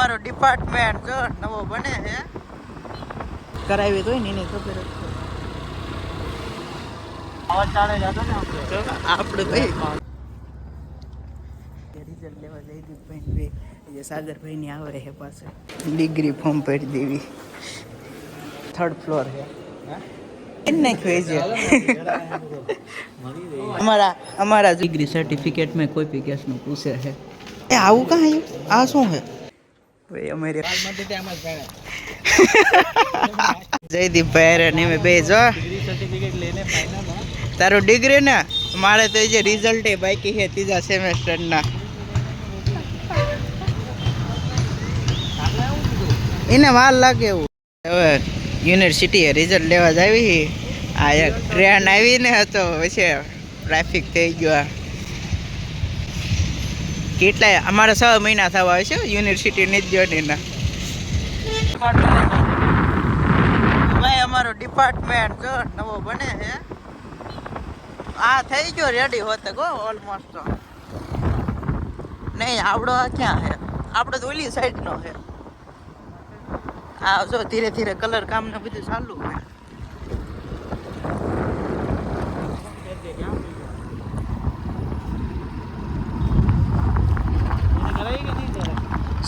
અમારો ડિપાર્ટમેન્ટ જો નવો બને છે. કરાવી તો એની ખબર આપણે? ભાઈ. રિઝલ્ટ લેવા જઈ દીધું જે સાગરભાઈની આવે છે પાસે ડિગ્રી ફોર્મ ભરી દેવી. થર્ડ ફ્લોર છે. અમારા અમારા ડિગ્રી સર્ટિફિકેટ મેં કોઈ બી કેસનું પૂછે છે. એ આવું કાંઈ? આ શું છે? ભાઈ જયદીપભાઈ અરે ને બે જો તારું ડિગ્રી ને? મારે તો જે રિઝલ્ટ એ બાકી છે ત્રીજા સેમેસ્ટરના એને વાર લાગે એવું. હવે યુનિવર્સિટીએ રિઝલ્ટ લેવા જ આવી. આ એક ટ્રેન આવીને હતો પછી ટ્રાફિક થઈ ગયો. કેટલાય, અમારે છ મહિના થવા આવે છે, યુનિવર્સિટીની જર્નીના ભાઈ, અમારો ડિપાર્ટમેન્ટ જો નવો બને છે. આ થઈ ગયો રેડી હોતે ગો ઓલમોસ્ટ નહીં, આવડો આ ક્યાં છે? આપણો તો ઓલી સાઈડનો છે. આ જો ધીરે ધીરે કલર કામ ને બધું ચાલુ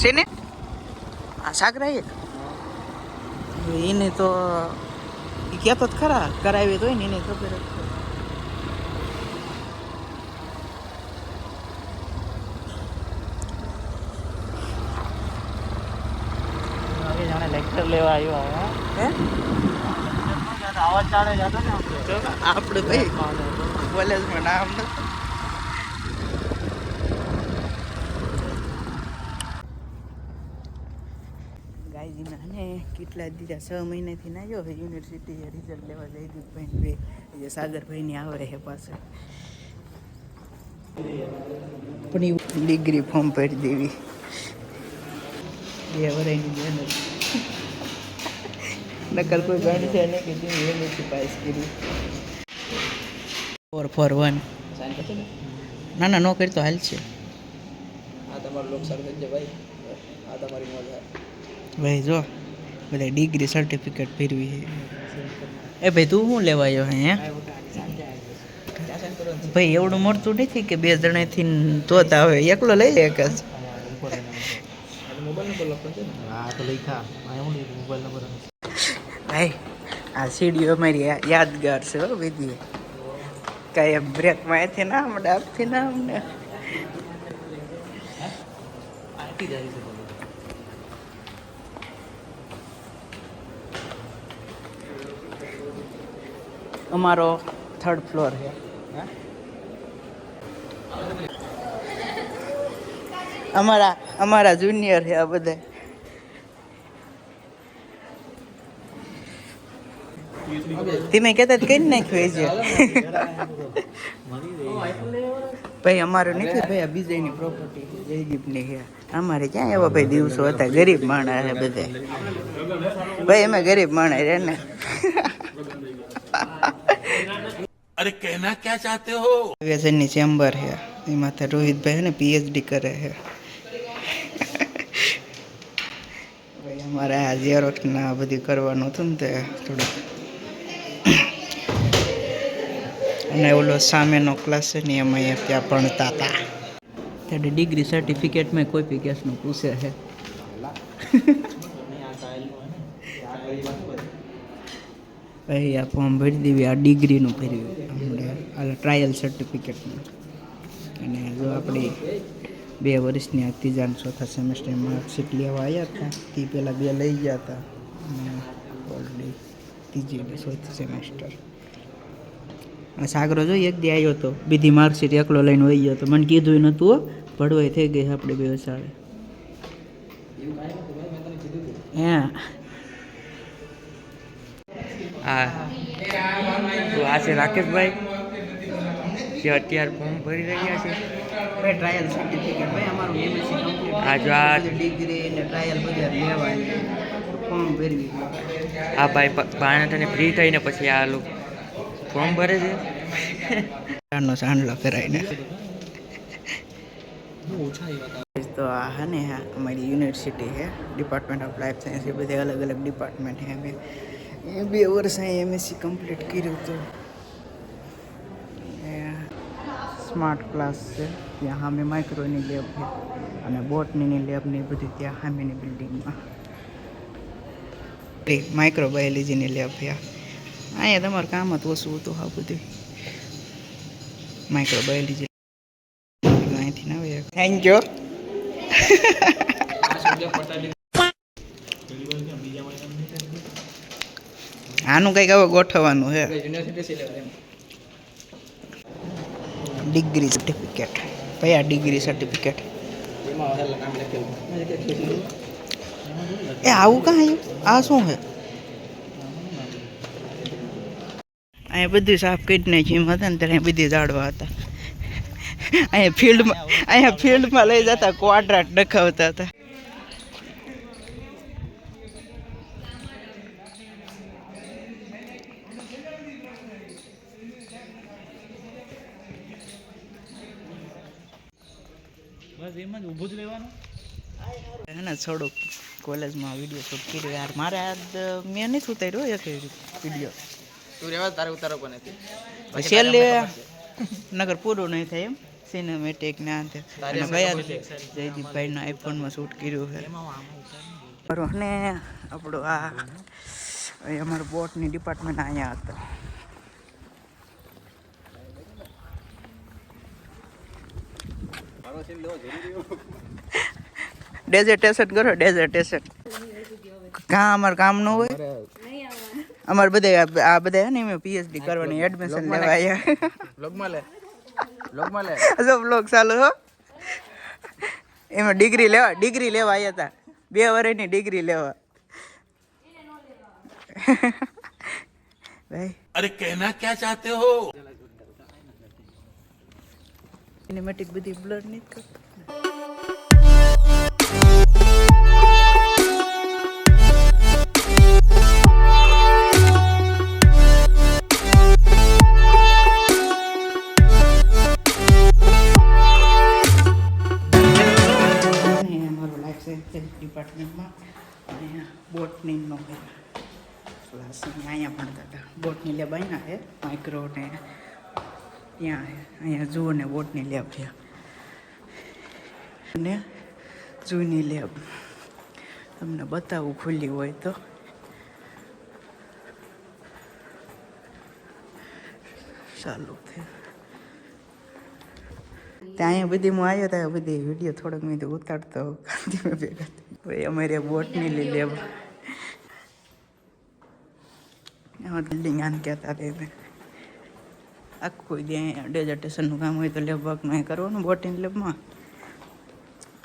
છે શેને આ સાગરાએ એને તો એ કહેતો જ ખરા કરાવી તો ને એને ખબર જ લેક્ચર લેવા આવ્યો હે. આવાજ ચાલે જતો ને આપણે. ભાઈ કોલેજમાં નામ નથી ગાયજીના ને કેટલા દીધા? છ મહિનાથી ના જો યુનિવર્સિટી રિઝલ્ટ લેવા જઈ દીધું ભાઈ બે. જે સાગરભાઈની આવે છે પાસે પણ એ ડિગ્રી ફોર્મ ભરી દેવી. બે વરાયની મહેનત. નકર કોઈ ગણશે નહીં કે તું યુનિવર્સિટી પાસ કરી. ફોર ફોર વન ના. ના નો કરી તો હાલ છે. આ તમારું લોક સર્વેજ ભાઈ. આ તમારી મજા ભાઈ જો. બધા ડિગ્રી સર્ટિફિકેટ ફેરવી છે. એ ભાઈ તું શું લેવાયો હે? ભાઈ એવડું મળતું નથી કે બે જણાથી તોતા આવે? એકલો લઈ લે એક જ મોબાઈલ નંબર લખો છે ને હા તો લખ્યા આ હું મોબાઈલ નંબર ભાઈ આ સીડીઓ અમારી યા- યાદગાર છે હો બધી. કાંઈ બ્રેકમાં અહીંથી ના આમ આપથી ના અમને અમારો થર્ડ ફ્લોર છે. અમારા અમારા જુનિયર છે આ બધા. તમે કહેતા જ કઈ નાખ્યું એ ભાઈ, અમારું નથી, ભાઈ, આ બીજાની પ્રોપર્ટી જયદીપની છે. અમારે ક્યાં એવા ભાઈ દિવસો હતા? ગરીબ માણસ બધા. ભાઈ, અમે ગરીબ માણસ છે ને. अरे कहना क्या चाहते हो વ્યસનની ચેમ્બર છે એમાં તો રોહિતભાઈ છે ને પીએચડી કરે છે ભાઈ અમારે આ ઝેરોક્સ ના આ બધું કરવાનું હતું ને તે થોડુંક અને ઓલો સામેનો ક્લાસ છે ને એમાં અહીંયા ત્યાં ભણતા હતા ત્યારે ડિગ્રી સર્ટિફિકેટમાં કોઈ બી કેસનું પૂછે છે ભાઈ આ ફોર્મ ભરી દેવી આ ડિગ્રીનું ભર્યું. આપણે આ ટ્રાયલ સર્ટિફિકેટનું અને જો આપણે બે વર્ષની આ ત્રીજા અને ચોથા સેમેસ્ટર માર્કશીટ લેવા આવ્યા હતા તે પહેલાં બે લઈ ગયા હતા. અને ઓલરેડી ત્રીજી અને ચોથી સેમેસ્ટર આ સાગરો જોઈએ એક દી આવ્યો હતો બીજી માર્કશીટ એકલો લઈને વહી ગયો હતો મને કીધું નહોતું ભડવાઈ થઈ ગઈ આપણે બે સારે હે. આ તો છે રાકેશભાઈ જે અત્યારે ફોર્મ ભરી રહ્યા છે. ટ્રાયલ સર્ટિફિકેટ ભાઈ અમારું એમએસસી કમ્પ્લીટ આ જો આ ડિગ્રી ને ટ્રાયલ બધા લેવાય ફોર્મ ભરવી આ ભાઈ પાણી ફ્રી થઈને પછી આ લોકો ફોર્મ ભરે છે. ચાંદલો ચાંદલો કરાવીને. તો આ હા ને હા અમારી યુનિવર્સિટી હે ડિપાર્ટમેન્ટ ઓફ લાઈફ સાયન્સ એ બધી અલગ અલગ ડિપાર્ટમેન્ટ છે બે વર્ષ અહીં એમએસસી કમ્પ્લીટ કર્યું હતું સ્માર્ટ ક્લાસ છે. ત્યાં સામે માઇક્રોની લેબ છે અને બોટનીની લેબની બધી ત્યાં સામેની બિલ્ડિંગમાં માઇક્રો બાયોલોજીની લેબ છે અહીંયા તમારું કામ જ ઓછું હતું હા બધું. માઇક્રો બાયોલોજી અહીંથી ના થેન્ક યુ આનું કંઈક હવે ગોઠવવાનું છે. ડિગ્રી સર્ટિફિકેટ કયા ડિગ્રી સર્ટિફિકેટ એ આવું કાં આ શું છે? અહીંયા બધું સાફ કરી નાખ્યું એમ હતા ને ત્યારે બધી ઝાડવા હતા. અહીંયા ફિલ્ડમાં અહીંયા ફિલ્ડમાં લઈ જતા ક્વાડ્રાટ ડખાવતા હતા. હે ને છોડો કોલેજમાં વીડિયો શૂટ કર્યો યાર. મારે આજ મેં નથી ઉતાર્યો એક વીડિયો તું રહેવા તારે ઉતારો પણ નથી છેલ્લે નગર પૂરું નહીં થાય એમ. સિનેમેટિક ને અને કયા જયદીપભાઈના આઈફોનમાં શૂટ કર્યું છે. બરોબર અને આપણો આ અમારું બોટની ડિપાર્ટમેન્ટ અહીંયા હતા. ડેઝર્ટેશન કરો ડેઝર્ટેશન કા અમારે કામ ન હોય? અમારે બધા આ બધા ને એમ પીએચડી કરવાની એડમિશન લેવા આવ્યા. બ્લોગમાં લે. બ્લોગમાં લે. જો બ્લોગ ચાલુ હો. એમાં ડિગ્રી લેવા ડિગ્રી લેવા આવ્યા હતા બે વર્ષની ડિગ્રી લેવા. ભાઈ અરે કહેના ક્યાં ચાહતે હો? સિનેમેટિક બધી બ્લર નહીં કરતા. ડિપાર્ટમેન્ટમાં અહીંયા બોટનીનો ક્લાસ અહીંયા ભણતા હતા. બોટની લેબ અહીંયા છે માઇક્રો ને ત્યાં અહીંયા જુઓ ને બોટની લેબ છે. અને જૂની લેબ. તમને બતાવું ખુલ્લી હોય તો. ચાલુ થયું ત્યાં અહીંયા બધી હું આવ્યો ત્યાં બધી વીડિયો થોડોક મેં ઉતારતો ગાંધીમાં ભેગા થઈ. અમારે બોટની લઈ લેવા બિલ્ડિંગ આને કહેતા હતા આખું દે ડેઝર્ટેશનનું કામ હોય તો લેબ વર્કનું એ કરવાનું બોટિંગ લેબમાં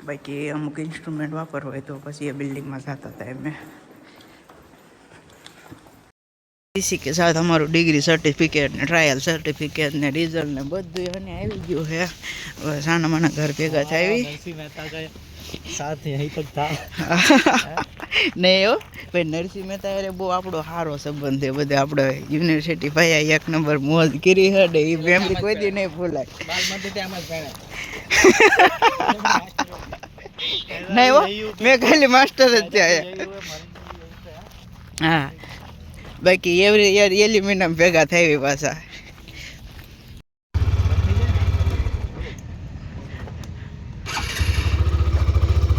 બાકી અમુક ઇન્સ્ટ્રુમેન્ટ વાપરવા હોય તો પછી એ બિલ્ડિંગમાં જતા હતા એમ ઇસી કે સાથ અમારું ડિગ્રી સર્ટિફિકેટ ને ટ્રાયલ સર્ટિફિકેટ ને રિઝલ્ટ ને બધું એને આવી ગયું છે. હવે સાના માના ઘર ભેગા થાય. साथ ને એવો ભાઈ નરસિંહ મહેતા અરે બહુ આપણો સારો સંબંધ છે બધા આપણે યુનિવર્સિટી ભાઈ એક નંબર મોજ કરી હડે એ ફેમિલી કોઈ દી નહીં ભૂલાય. નહીં હો મેં ખાલી માસ્ટર જ ત્યાં હા. બાકી એવરી યર એલ્યુમિનિયમ ભેગા થાય પાછા.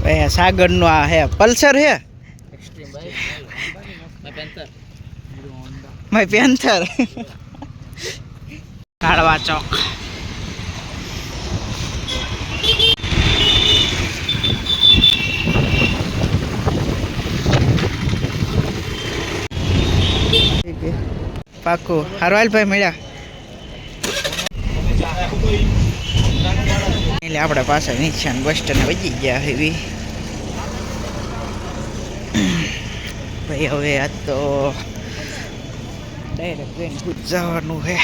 સાગર સાગરનો આ હે પલ્સર હે? એક્સ્ટ્રીમ ભાઈ મેં પેન્ટર માય પેન્થર કાળવા ચોક પાકું હારવાલ ભાઈ મળ્યા એટલે આપણે પાસે નિશાન બસ સ્ટેન્ડ વજી ગયા એવી ભાઈ હવે આ તો ડાયરેક્ટ ટ્રેન જવાનું છે.